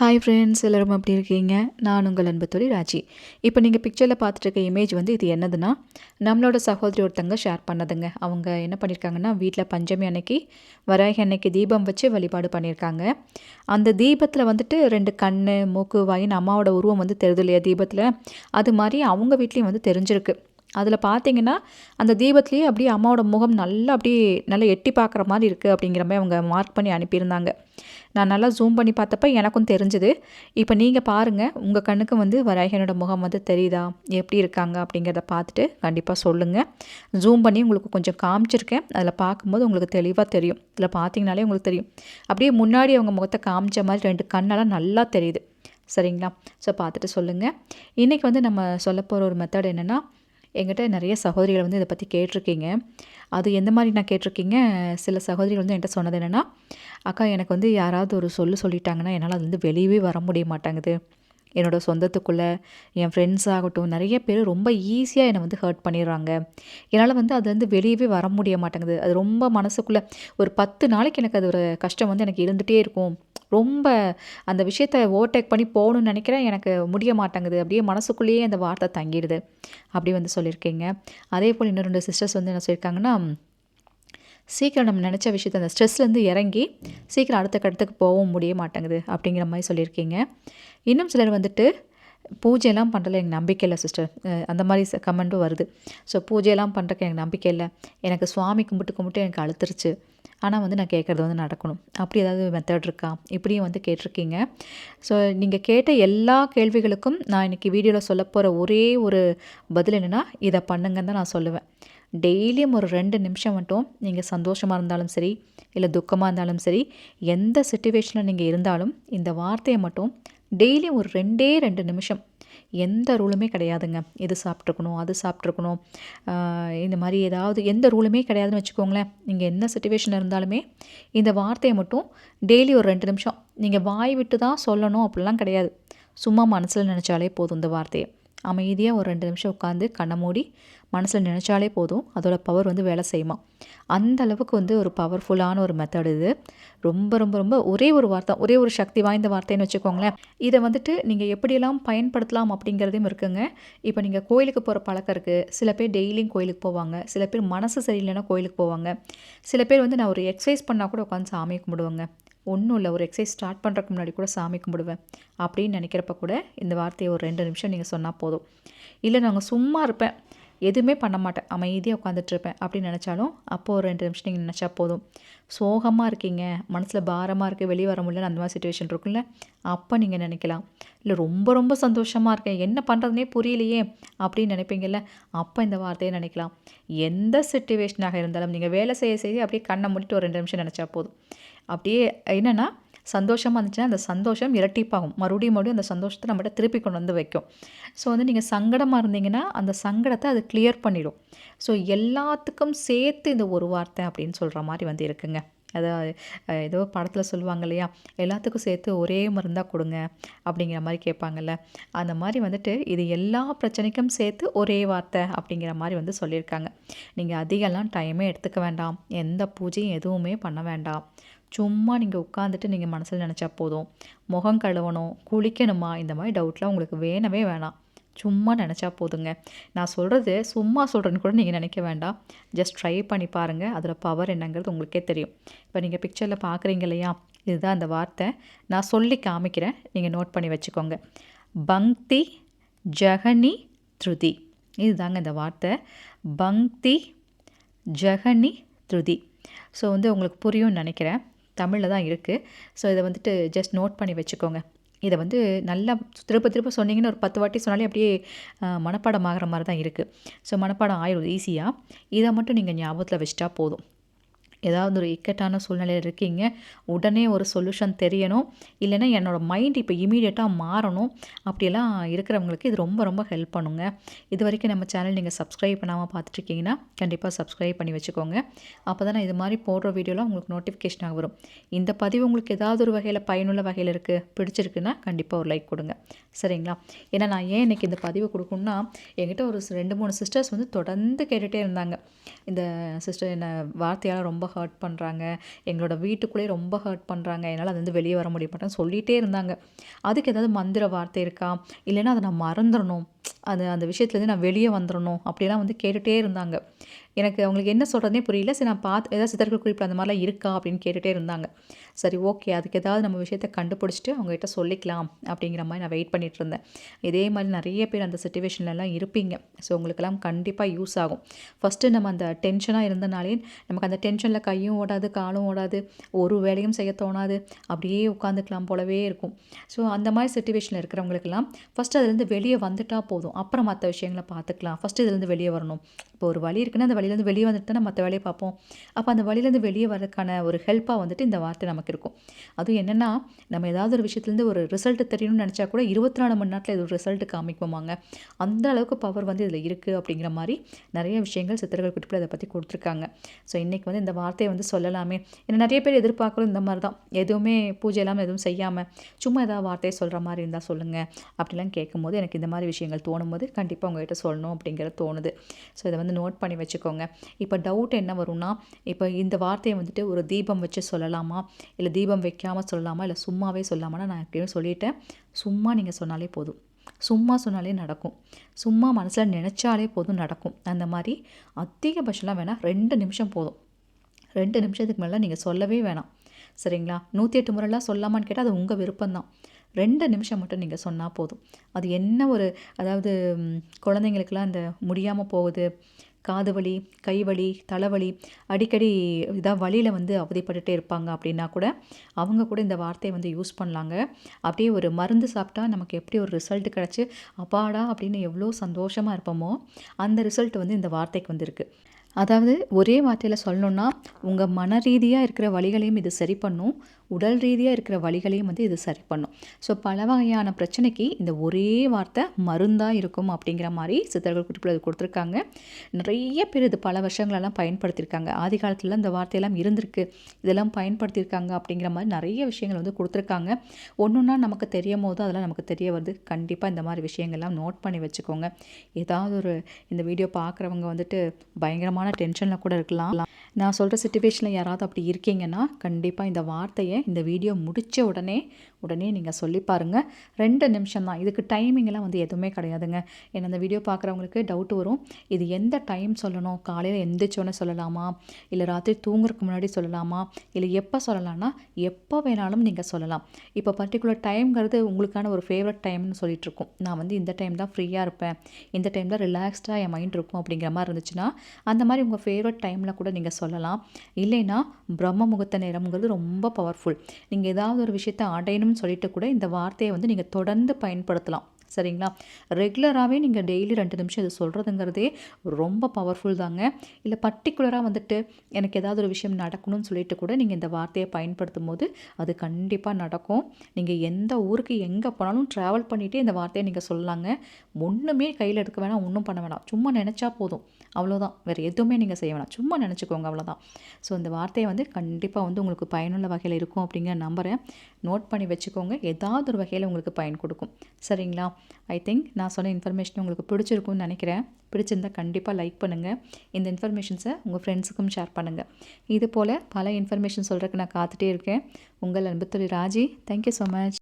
Hi friends எல்லோரும் எப்படி இருக்கீங்க? நான் உங்கள் அன்பு தொழில் ராஜி. இப்போ நீங்கள் பிக்சரில் பார்த்துட்டு இருக்க இமேஜ் வந்து இது என்னதுன்னா நம்மளோட சகோதரி ஒருத்தங்க ஷேர் பண்ணதுங்க. அவங்க என்ன பண்ணியிருக்காங்கன்னா வீட்டில் பஞ்சமி அன்னைக்கு வராகி அன்னைக்கு தீபம் வச்சு வழிபாடு பண்ணியிருக்காங்க அந்த தீபத்தில் வந்துட்டு ரெண்டு கண் மூக்கு வாயின்னு அம்மாவோட உருவம் வந்து தெரியுது இல்லையா தீபத்தில்? அது மாதிரி அவங்க வீட்லேயும் வந்து தெரிஞ்சிருக்கு. அதில் பார்த்தீங்கன்னா அந்த தீபத்துலேயே அப்படியே அம்மாவோட முகம் நல்லா அப்படியே நல்லா எட்டி பார்க்குற மாதிரி இருக்குது அப்படிங்கிற மாதிரி அவங்க மார்க் பண்ணி அனுப்பியிருந்தாங்க. நான் நல்லா ஜூம் பண்ணி பார்த்தப்ப எனக்கும் தெரிஞ்சுது. இப்போ நீங்கள் பாருங்கள் உங்கள் கண்ணுக்கு வந்து வராகனோட முகம் வந்து தெரியுதா? எப்படி இருக்காங்க? அப்படிங்கிறத பார்த்துட்டு கண்டிப்பாக சொல்லுங்கள் ஜூம் பண்ணி உங்களுக்கு கொஞ்சம் காமிச்சிருக்கேன். அதில் பார்க்கும்போது உங்களுக்கு தெளிவாக தெரியும். இதில் பார்த்தீங்கனாலே உங்களுக்கு தெரியும். அப்படியே முன்னாடி அவங்க முகத்தை காமிச்ச மாதிரி ரெண்டு கண்ணெல்லாம் நல்லா தெரியுது. சரிங்களா? ஸோ பார்த்துட்டு சொல்லுங்கள் இன்றைக்கி வந்து நம்ம சொல்ல போகிற ஒரு மெத்தட் என்னென்னா என்கிட்ட நிறைய சகோதரிகள் வந்து இதை பற்றி கேட்டிருக்கீங்க. அது எந்த மாதிரி நான் கேட்டிருக்கீங்க? சில சகோதரிகள் வந்து என்கிட்ட சொன்னது என்னென்னா அக்கா எனக்கு வந்து யாராவது ஒரு சொல்லு சொல்லிட்டாங்கன்னா என்னால் அது வந்து வெளியவே வர முடிய மாட்டேங்குது. என்னோடய சொந்தத்துக்குள்ளே என் ஃப்ரெண்ட்ஸ் ஆகட்டும் நிறைய பேர் ரொம்ப ஈஸியாக என்னை வந்து ஹர்ட் பண்ணிடுறாங்க. என்னால் வந்து அது வந்து வெளியவே வர முடிய மாட்டேங்குது. அது ரொம்ப மனசுக்குள்ளே ஒரு பத்து நாளைக்கு எனக்கு அது ஒரு கஷ்டம் வந்து எனக்கு இருந்துகிட்டே இருக்கும். ரொம்ப அந்த விஷயத்த ஓவர்டேக் பண்ணி போகணும்னு நினைக்கிறேன் எனக்கு முடிய மாட்டேங்குது. அப்படியே மனசுக்குள்ளேயே அந்த வார்த்தை தங்கிடுது. அப்படி வந்து சொல்லியிருக்கீங்க. அதே போல் இன்னும் ரெண்டு சிஸ்டர்ஸ் வந்து என்ன சொல்லியிருக்காங்கன்னா சீக்கிரம் நம்ம நினச்ச விஷயத்த அந்த ஸ்ட்ரெஸ்லேருந்து இறங்கி சீக்கிரம் அடுத்த கட்டத்துக்கு போகவும் முடிய மாட்டேங்குது அப்படிங்கிற மாதிரி சொல்லியிருக்கீங்க. இன்னும் சிலர் வந்துட்டு பூஜையெல்லாம் பண்ணுறதுல எனக்கு நம்பிக்கை இல்லை சிஸ்டர் அந்த மாதிரி கமெண்ட்டும் வருது. ஸோ பூஜையெல்லாம் பண்ணுறக்கு எனக்கு நம்பிக்கை இல்லை. எனக்கு சுவாமி கும்பிட்டு கும்பிட்டு எனக்கு அழுத்துருச்சு. ஆனால் வந்து நான் கேட்குறது வந்து நடக்கணும். அப்படி ஏதாவது மெத்தட் இருக்கா? இப்படியும் வந்து கேட்டிருக்கீங்க. ஸோ நீங்கள் கேட்ட எல்லா கேள்விகளுக்கும் நான் இன்றைக்கி வீடியோவில் சொல்ல போகிற ஒரே ஒரு பதில் என்னென்னா இதை பண்ணுங்கன்னு தான் நான் சொல்லுவேன். டெய்லியும் ஒரு ரெண்டு நிமிஷம் மட்டும் நீங்கள் சந்தோஷமாக இருந்தாலும் சரி இல்லை துக்கமாக இருந்தாலும் சரி எந்த சுச்சுவேஷனில் நீங்கள் இருந்தாலும் இந்த வார்த்தையை மட்டும் டெய்லியும் ஒரு ரெண்டே ரெண்டு நிமிஷம் எந்த ரூலுமே கிடையாதுங்க. இது சாப்பிட்ருக்கணும் அது சாப்பிட்ருக்கணும் இந்த மாதிரி ஏதாவது எந்த ரூலுமே கிடையாதுன்னு வச்சுக்கோங்களேன். நீங்கள் என்ன சுச்சுவேஷன் இருந்தாலுமே இந்த வார்த்தையை மட்டும் டெய்லி ஒரு ரெண்டு நிமிஷம். நீங்கள் வாய் விட்டு தான் சொல்லணும் அப்படிலாம் கிடையாது. சும்மா மனசில் நினச்சாலே போதும் இந்த வார்த்தையை. அமைதியாக ஒரு ரெண்டு நிமிஷம் உட்காந்து கண்ணை மூடி மனசில் நினச்சாலே போதும். அதோட பவர் வந்து வேலை செய்யுமா? அந்த அளவுக்கு வந்து ஒரு பவர்ஃபுல்லான ஒரு மெத்தட் இது. ரொம்ப ரொம்ப ரொம்ப ஒரே ஒரு வார்த்தை ஒரே ஒரு சக்தி வாய்ந்த வார்த்தைன்னு வச்சுக்கோங்களேன். இதை வந்துட்டு நீங்கள் எப்படியெல்லாம் பயன்படுத்தலாம் அப்படிங்கிறதையும் இருக்குங்க. இப்போ நீங்கள் கோயிலுக்கு போகிற பழக்கம் இருக்குது சில பேர் டெய்லியும் கோயிலுக்கு போவாங்க. சில பேர் மனசு சரியில்லைன்னா கோயிலுக்கு போவாங்க. சில பேர் வந்து நான் ஒரு எக்ஸசைஸ் பண்ணால் கூட உட்காந்து சாமி கும்பிடுவாங்க. ஒன்றும் இல்லை ஒரு எக்ஸசைஸ் ஸ்டார்ட் பண்ணுறதுக்கு முன்னாடி கூட சாமி கும்பிடுவேன். அப்படின்னு நினைக்கிறப்ப கூட இந்த வார்த்தையை ஒரு ரெண்டு நிமிஷம் நீங்கள் சொன்னால் போதும். இல்லை நாங்கள் சும்மா இருப்பேன். எதுவுமே பண்ண மாட்டேன். அமைதியாக உட்காந்துட்ருப்பேன் அப்படின்னு நினச்சாலும் அப்போது ஒரு ரெண்டு நிமிஷம் நீங்கள் நினச்சா போதும். சோகமாக இருக்கீங்க. மனசில் பாரமாக இருக்குது வெளியே வர முடியல அந்த மாதிரி சுச்சுவேஷன் இருக்குல்ல அப்போ நீங்கள் நினைக்கலாம். இல்லை ரொம்ப ரொம்ப சந்தோஷமாக இருக்கேன். என்ன பண்ணுறதுனே புரியலையே அப்படின்னு நினைப்பீங்கல்ல அப்போ இந்த வார்த்தையை நினைக்கலாம். எந்த சுச்சுவேஷனாக இருந்தாலும் நீங்கள் வேலை செய்ய செய்ய அப்படியே கண்ணை மூடிட்டு ஒரு ரெண்டு நிமிஷம் நினச்சா போதும். அப்படியே என்னென்னா சந்தோஷமாக இருந்துச்சுன்னா அந்த சந்தோஷம் இரட்டிப்பாகும். மறுபடியும் மறுபடியும் அந்த சந்தோஷத்தை நம்மகிட்ட திருப்பி கொண்டு வந்து வைக்கும். ஸோ வந்து நீங்கள் சங்கடமாக இருந்தீங்கன்னா அந்த சங்கடத்தை அது கிளியர் பண்ணிடும். ஸோ எல்லாத்துக்கும் சேர்த்து இந்த ஒரு வார்த்தை அப்படின்னு சொல்கிற மாதிரி வந்து இருக்குங்க. அதாவது ஏதோ படத்தில் சொல்லுவாங்க இல்லையா? எல்லாத்துக்கும் சேர்த்து ஒரே மருந்தாக கொடுங்க அப்படிங்கிற மாதிரி கேட்பாங்கல்ல. அந்த மாதிரி வந்துட்டு இது எல்லா பிரச்சனைக்கும் சேர்த்து ஒரே வார்த்தை அப்படிங்கிற மாதிரி வந்து சொல்லியிருக்காங்க. நீங்கள் அதிகம்லாம் டைமே எடுத்துக்க வேண்டாம். எந்த பூஜையும் எதுவுமே பண்ண வேண்டாம். சும்மா நீங்கள் உட்காந்துட்டு நீங்கள் மனசில் நினச்சா போதும். முகம் கழுவணும் குளிக்கணுமா? இந்த மாதிரி டவுட்லாம் உங்களுக்கு வேணவே வேணாம். சும்மா நினச்சா போதுங்க. நான் சொல்கிறது சும்மா சொல்கிறேன்னு கூட நீங்கள் நினைக்க வேண்டாம். ஜஸ்ட் ட்ரை பண்ணி பாருங்கள் அதில் பவர் என்னங்கிறது உங்களுக்கே தெரியும். இப்போ நீங்கள் பிக்சரில் பார்க்குறீங்க இல்லையா? இதுதான் அந்த வார்த்தை. நான் சொல்லி காமிக்கிறேன். நீங்கள் நோட் பண்ணி வச்சுக்கோங்க. பங்க்தி ஜகனி த்ருதி. இதுதாங்க இந்த வார்த்தை. பங்க்தி ஜகனி த்ருதி. ஸோ வந்து உங்களுக்கு புரியும்னு நினைக்கிறேன். தமிழில் தான் இருக்குது ஸோ இதை வந்துட்டு ஜஸ்ட் நோட் பண்ணி வச்சுக்கோங்க. இதை வந்து நல்லா திருப்ப திருப்ப சொன்னீங்கன்னு ஒரு பத்து வாட்டி சொன்னாலே அப்படியே மனப்பாடம் ஆகிற மாதிரி தான் இருக்குது ஸோ மனப்பாடம் ஆயிடும் ஈஸியாக இதை மட்டும் நீங்கள் ஞாபகத்தில் வச்சுட்டா போதும். ஏதாவது ஒரு இக்கட்டான சூழ்நிலையில் இருக்கீங்க உடனே ஒரு சொல்யூஷன் தெரியணும். இல்லைன்னா என்னோடய மைண்ட் இப்போ இமீடியட்டாக மாறணும். அப்படியெல்லாம் இருக்கிறவங்களுக்கு இது ரொம்ப ரொம்ப ஹெல்ப் பண்ணுங்க. இது வரைக்கும் நம்ம சேனல் நீங்கள் சப்ஸ்கிரைப் பண்ணாமல் பார்த்துட்ருக்கீங்கன்னா கண்டிப்பாக சப்ஸ்கிரைப் பண்ணி வச்சுக்கோங்க. அப்போ தான் இது மாதிரி போடுற வீடியோலாம் உங்களுக்கு நோட்டிஃபிகேஷனாக வரும். இந்த பதிவு உங்களுக்கு ஏதாவது ஒரு வகையில் பயனுள்ள வகையில் இருக்குது பிடிச்சிருக்குன்னா கண்டிப்பாக ஒரு லைக் கொடுங்க. சரிங்களா? ஏன்னா நான் ஏன் இன்றைக்கி இந்த பதிவு கொடுக்கணுன்னா என்கிட்ட ஒரு ரெண்டு மூணு சிஸ்டர்ஸ் வந்து தொடர்ந்து கேட்டுகிட்டே இருந்தாங்க. இந்த சிஸ்டர் என்ன வார்த்தையால் ரொம்ப ஹர்ட் பண்ணுறாங்க எங்களோட வீட்டுக்குள்ளேயே ரொம்ப ஹர்ட் பண்ணுறாங்க என்னால் அது வந்து வெளியே வர முடிய மாட்டேன்னு சொல்லிகிட்டே இருந்தாங்க. அதுக்கு ஏதாவது மந்திர வார்த்தை இருக்கா? இல்லைன்னா அதை நான் மறந்துடணும். அது அந்த விஷயத்துலேருந்து நான் வெளியே வந்துடணும். அப்படிலாம் வந்து கேட்டுகிட்டே இருந்தாங்க. எனக்கு அவங்களுக்கு என்ன சொல்கிறதே புரியல. சரி நான் பார்த்து ஏதாவது சித்தர்கள் குறிப்பில் அந்த மாதிரிலாம் இருக்கா அப்படின்னு கேட்டுகிட்டே இருந்தாங்க. சரி ஓகே அதுக்கு ஏதாவது நம்ம விஷயத்த கண்டுபிடிச்சிட்டு அவங்ககிட்ட சொல்லிக்கலாம் அப்படிங்கிற மாதிரி நான் வெயிட் பண்ணிகிட்டு இருந்தேன். இதே மாதிரி நிறைய பேர் அந்த சுச்சுவேஷன்லலாம் இருப்பீங்க. ஸோ உங்களுக்கெல்லாம் கண்டிப்பாக யூஸ் ஆகும். ஃபஸ்ட்டு நம்ம அந்த டென்ஷனாக இருந்தனாலே நமக்கு அந்த டென்ஷனில் கையும் ஓடாது காலும் ஓடாது ஒரு வேலையும் செய்ய தோணாது. அப்படியே உட்காந்துக்கலாம் போலவே இருக்கும். ஸோ அந்த மாதிரி சுச்சுவேஷனில் இருக்கிறவங்களுக்கெல்லாம் ஃபஸ்ட்டு அதுலேருந்து வெளியே வந்துட்டால் போதும். அப்புறம் மற்ற விஷயங்களை பார்த்துக்கலாம். ஃபஸ்ட்டு இதுலேருந்து வெளியே வரணும். இப்போ ஒரு வழி இருக்குன்னா அந்த வழியிலேருந்து வெளியே வந்துட்டு மற்ற வேலையை பார்ப்போம். அப்போ அந்த வழியிலேருந்து வெளியே வரதுக்கான ஒரு ஹெல்ப்பாக வந்துட்டு இந்த வார்த்தை நமக்கு இருக்கும். அதுவும் என்னென்னா நம்ம ஏதாவது ஒரு விஷயத்துலேருந்து ஒரு ரிசல்ட் தெரியணும்னு நினச்சா கூட இருபத்தி நாலு மணி நேரத்தில் இது ஒரு ரிசல்ட் காமிக்குமாங்க அந்த அளவுக்கு பவர் வந்து இதில் இருக்குது அப்படிங்கிற மாதிரி நிறைய விஷயங்கள் சித்தர்கள் குறிப்பில் அதை பற்றி கொடுத்துருக்காங்க. ஸோ இன்றைக்கி வந்து இந்த வார்த்தையை வந்து சொல்லலாமே. ஏன்னா நிறைய பேர் எதிர்பார்க்குறோம் இந்த மாதிரி தான். எதுவுமே பூஜை இல்லாமல் எதுவும் செய்யாமல் சும்மா ஏதாவது வார்த்தையை சொல்கிற மாதிரி இருந்தால் சொல்லுங்கள் அப்படிலாம் கேட்கும்போது எனக்கு இந்த மாதிரி விஷயங்கள் தோணும் போது கண்டிப்பாக உங்கள்கிட்ட சொல்லணும் அப்படிங்கிறது தோணுது. ஸோ இதை வந்து நோட் பண்ணி வச்சுக்கோங்க. இப்போ டவுட் என்ன வரும்னா இப்போ இந்த வார்த்தையை வந்துட்டு ஒரு தீபம் வச்சு சொல்லலாமா? இல்லை தீபம் வைக்காமல் சொல்லலாமா? இல்லை சும்மாவே சொல்லலாமான்னு நான் எப்படியும் சொல்லிட்டேன். சும்மா நீங்கள் சொன்னாலே போதும். சும்மா சொன்னாலே நடக்கும். சும்மா மனசில் நினச்சாலே போதும் நடக்கும். அந்த மாதிரி அதிகபட்சம்லாம் வேணால் ரெண்டு நிமிஷம் போதும். ரெண்டு நிமிஷத்துக்கு மேலே நீங்கள் சொல்லவே வேணாம். சரிங்களா? நூற்றி எட்டு முறைலாம் சொல்லாமான்னு கேட்டால் அது உங்கள் விருப்பம்தான். ரெண்டு நிமிஷம் மட்டும் நீங்கள் சொன்னால் போதும். அது என்ன ஒரு அதாவது குழந்தைங்களுக்கெல்லாம் இந்த முடியாமல் போகுது. காது வலி கை வலி தலைவலி அடிக்கடி இதாக வழியில் வந்து அவதிப்பட்டுட்டே இருப்பாங்க அப்படின்னா கூட அவங்க கூட இந்த வார்த்தையை வந்து யூஸ் பண்ணலாங்க. அப்படியே ஒரு மருந்து சாப்பிட்டா நமக்கு எப்படி ஒரு ரிசல்ட் கிடச்சி அப்பாடா அப்படின்னு எவ்வளோ சந்தோஷமாக இருப்போமோ அந்த ரிசல்ட் வந்து இந்த வார்த்தைக்கு வந்திருக்கு. அதாவது ஒரே வார்த்தையில் சொல்லணுன்னா உங்கள் மன ரீதியாக இருக்கிற வழிகளையும் இது சரி பண்ணும். உடல் ரீதியாக இருக்கிற வழிகளையும் வந்து இது சரி பண்ணும். ஸோ பல வகையான பிரச்சனைக்கு இந்த ஒரே வார்த்தை மருந்தாக இருக்கும் அப்படிங்கிற மாதிரி சித்தர்கள் குறிப்பில் கொடுத்துருக்காங்க. நிறைய பேர் இது பல வருஷங்களெல்லாம் பயன்படுத்தியிருக்காங்க. ஆதி காலத்தில் இந்த வார்த்தையெல்லாம் இருந்திருக்கு. இதெல்லாம் பயன்படுத்தியிருக்காங்க அப்படிங்கிற மாதிரி நிறைய விஷயங்கள் வந்து கொடுத்துருக்காங்க. ஒன்றுன்னா நமக்கு தெரியும் போது அதெல்லாம் நமக்கு தெரிய வருது. கண்டிப்பாக இந்த மாதிரி விஷயங்கள்லாம் நோட் பண்ணி வச்சுக்கோங்க. ஏதாவது ஒரு இந்த வீடியோ பார்க்குறவங்க வந்துட்டு பயங்கரமான டென்ஷனில் கூட இருக்கலாம். நான் சொல்கிற சுச்சுவேஷனில் யாராவது அப்படி இருக்கீங்கன்னா கண்டிப்பாக இந்த வார்த்தையை இந்த வீடியோ முடித்த உடனே உடனே நீங்கள் சொல்லி பாருங்கள் ரெண்டு நிமிஷம் தான். இதுக்கு டைமிங்கெல்லாம் வந்து எதுவுமே கிடையாதுங்க. ஏன்னா அந்த வீடியோ பார்க்குறவங்களுக்கு டவுட் வரும். இது எந்த டைம் சொல்லணும்? காலையில் எந்திரிச்சோன்னே சொல்லலாமா? இல்லை ராத்திரி தூங்குறதுக்கு முன்னாடி சொல்லலாமா? இல்லை எப்போ சொல்லலாம்னா எப்போ வேணாலும் நீங்கள் சொல்லலாம். இப்போ பர்டிகுலர் டைம்ங்கிறது உங்களுக்கான ஒரு ஃபேவரட் டைம்னு சொல்லிகிட்ருக்கோம் நான் வந்து இந்த டைம் தான் ஃப்ரீயாக இருப்பேன். இந்த டைம் தான் ரிலாக்ஸ்டாக என் மைண்ட் இருக்கும் அப்படிங்கிற மாதிரி இருந்துச்சுன்னா அந்த மாதிரி உங்கள் ஃபேவரட் டைமில் கூட நீங்கள் சொல்லலாம். இல்லைன்னா பிரம்ம முகூர்த்த நேரம்ங்கிறது ரொம்ப பவர்ஃபுல் நீங்கள் ஏதாவது ஒரு விஷயத்தை அடையணும்னு சொல்லிட்டு கூட இந்த வார்த்தையை வந்து நீங்கள் தொடர்ந்து பயன்படுத்தலாம். சரிங்களா? ரெகுலராகவே நீங்கள் டெய்லி ரெண்டு நிமிஷம் இது சொல்கிறதுங்கிறதே ரொம்ப பவர்ஃபுல் தாங்க. இல்லை பர்டிகுலராக வந்துட்டு எனக்கு ஏதாவது ஒரு விஷயம் நடக்கணும்னு சொல்லிட்டு கூட நீங்கள் இந்த வார்த்தையை பயன்படுத்தும் போது அது கண்டிப்பாக நடக்கும். நீங்கள் எந்த ஊருக்கு எங்கே போனாலும் ட்ராவல் பண்ணிகிட்டே இந்த வார்த்தையை நீங்கள் சொல்லலாங்க. ஒன்றுமே கையில் எடுக்க வேணாம் ஒன்றும் பண்ண வேணாம். சும்மா நினச்சா போதும். அவ்வளோதான் வேறு எதுவுமே நீங்கள் செய்ய வேணாம். சும்மா நினச்சிக்கோங்க அவ்வளோதான் ஸோ இந்த வார்த்தையை வந்து கண்டிப்பாக வந்து உங்களுக்கு பயனுள்ள வகையில் இருக்கும் அப்படிங்கிற நம்புகிறேன் நோட் பண்ணி வச்சுக்கோங்க. ஏதாவது ஒரு வகையில் உங்களுக்கு பயன் கொடுக்கும். சரிங்களா? ஐ திங்க் நான் சொன்ன இன்ஃபர்மேஷன் உங்களுக்கு பிடிச்சிருக்கும்னு நினைக்கிறேன். பிடிச்சிருந்தால் கண்டிப்பாக லைக் பண்ணுங்கள் இந்த இன்ஃபர்மேஷன்ஸை உங்கள் ஃப்ரெண்ட்ஸுக்கும் ஷேர் பண்ணுங்கள் இது போல் பல இன்ஃபர்மேஷன் சொல்கிறதுக்கு நான் காத்துட்டே இருக்கேன். உங்கள் அன்புத்துறை Raji. Thank you so much